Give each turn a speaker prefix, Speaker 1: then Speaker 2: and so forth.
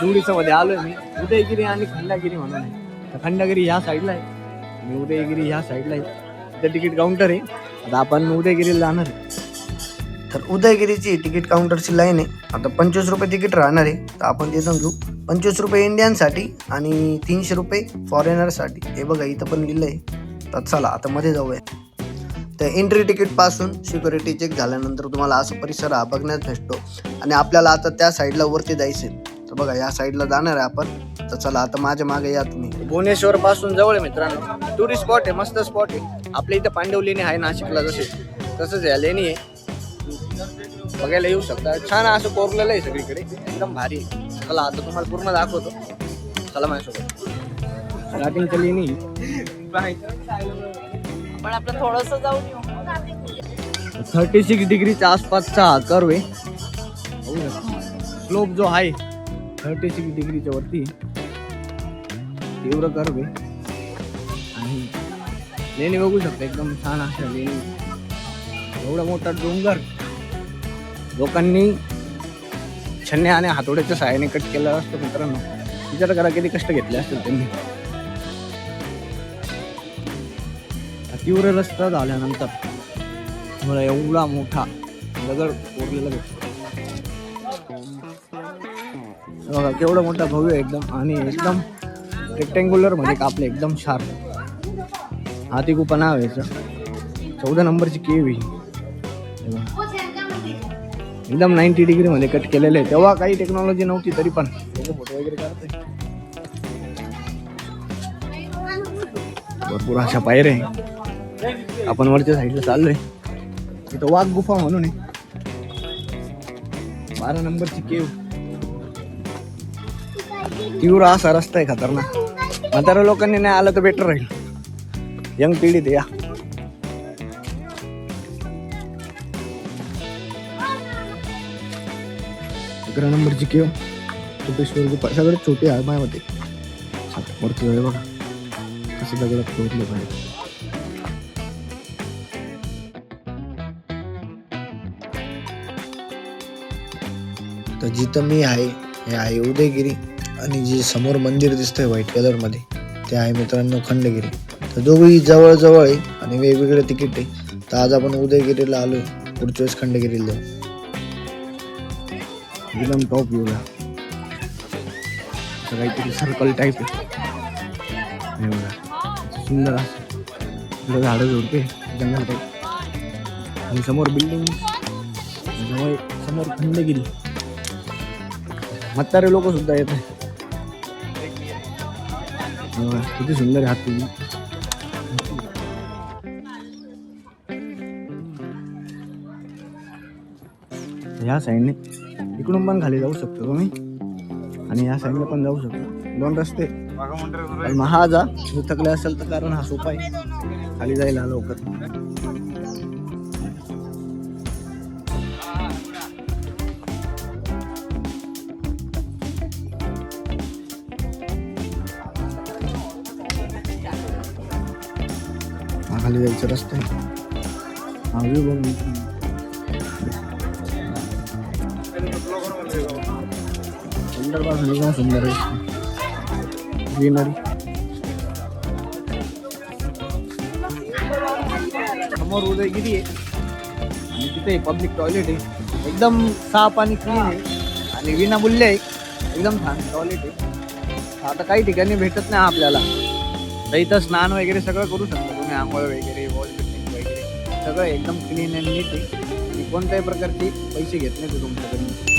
Speaker 1: जुडीचं मध्ये आलोय मी. उदयगिरी आणि खंडागिरी म्हणून आहे. तर खंडागिरी ह्या साईडला आहे. आणि उदयगिरी ह्या साईडला आहे. तिथं तिकीट काउंटर आहे. आता आपण उदयगिरीला जाणार आहे.
Speaker 2: तर उदयगिरीची तिकीट काउंटरची लाईन आहे. आता पंचवीस रुपये तिकीट राहणार आहे. तर आपण तिथून घेऊ. पंचवीस रुपये इंडियनसाठी आणि तीनशे रुपये फॉरेनरसाठी हे बघा इथं पण लिहिलं आहे तर चला आता मध्ये जाऊया. तर एंट्री तिकीटपासून सिक्युरिटी चेक झाल्यानंतर तुम्हाला असं परिसर हा बघण्यास भेटतो. आणि आपल्याला आता त्या साईडला वरती जायचं आहे तर बघा या साईडला जाणार आहे आपण. तर चला आता माझ्या मागे या तुम्ही.
Speaker 1: भुवनेश्वर पासून जवळ आहे मित्रांनो. टुरिस्ट स्पॉट आहे मस्त स्पॉट आहे. आपल्या इथं पांडव लेणी आहे नाशिकला जसे. तसंच या लेणी आहे. बघायला येऊ शकता. छान असं कोरलेलं आहे सगळीकडे. एकदम भारी आहे. चला आता तुम्हाला पूर्ण दाखवतो. चला माझ्यासोबत. स्टार्टिंगच्या लेणी.
Speaker 3: पण आपलं थोडस जाऊन येऊ
Speaker 1: थर्टी सिक्स डिग्रीच्या आसपासचा हा कर्व आहे स्लोप जो आहे थर्टी सिक्स डिग्रीच्या वरती तीव्र कर्व आहे. आणि लेणी बघू शकता एकदम छान अशा लेणी. एवढा मोठा डोंगर. लोकांनी छन्ने आणि हातोड्याच्या सहाय्याने कट केला असतो मित्रांनो. विचार करा किती कष्ट घेतले असतील त्यांनी. तीव्र रस्ता झाल्यानंतर मला एवढा मोठा दगड कोरलेला भेटतो बघा केवढा मोठा भव्य एकदम. आणि एकदम रेक्टँग्युलरमध्ये कापले एकदम शार्प हाती गुपा नाव आहे याचं. चौदा नंबरची केव ही. एकदम नाईन्टी डिग्री मध्ये कट केलेले आहे. तेव्हा काही टेक्नॉलॉजी नव्हती तरी पण. फोटो वगैरे काढते भरपूर अशा पायऱ्या आहे. आपण वरच्या साईडला चाललोय. इथं वाघ गुफा म्हणून आहे. बारा नंबरची केव. तीव्र असा रस्ता आहे खतरनाक. म्हातारा लोकांनी नाही आलं तर बेटर राहील. यंग पिढीत या. अकरा नंबरची केव. टोपेश्वर गुफा. सगळे छोटे आहे माझ्यामध्ये वरती वेळ बघा. कसं दगडात कोरले पाहिजे
Speaker 2: तर जिथं मी आहे हे आहे उदयगिरी. आणि जे समोर मंदिर दिसतंय व्हाईट कलरमध्ये ते आहे मित्रांनो खंडगिरी. तर दोघी जवळजवळ आहे आणि वेगवेगळे तिकीट आहे. तर आज आपण उदयगिरीला आलो पुढच्या वेळेस खंडगिरीला जाऊ.
Speaker 1: एकदम टॉप व्ह्यूला काहीतरी सर्कल टाईप आहे. सुंदर असं. झाडं झुडपे जंगल टाईप आणि समोर बिल्डिंग समोर समोर खंडगिरी. म्हातारे लोक सुद्धा येत आहे किती सुंदर हात तुझी ह्या साईडने इकडून पण खाली जाऊ शकतो तुम्ही. आणि या साईडने पण जाऊ शकतो. दोन रस्ते. पण मग हा जा जर थकले असेल तर कारण हा सोपा आहे. खाली जायला लवकर. खाली जायचा रस्ता आहे व्ह्यू बघ सुंदर सुंदर आहे ग्रीनरी. समोर उदयगिरी आहे. आणि तिथे पब्लिक टॉयलेट आहे. एकदम साफ आणि क्लीन आहे. आणि विनामूल्य आहे. एकदम छान टॉयलेट आहे. आता काही ठिकाणी भेटत नाही आपल्याला. तर इथं स्नान वगैरे सगळं करू शकता तुम्ही आंघोळ वगैरे वॉल बेसिंग वगैरे. सगळं एकदम क्लीन अँड नीट आहे. आणि कोणत्याही प्रकारची पैसे घेत नाही ते तुमच्याकडून.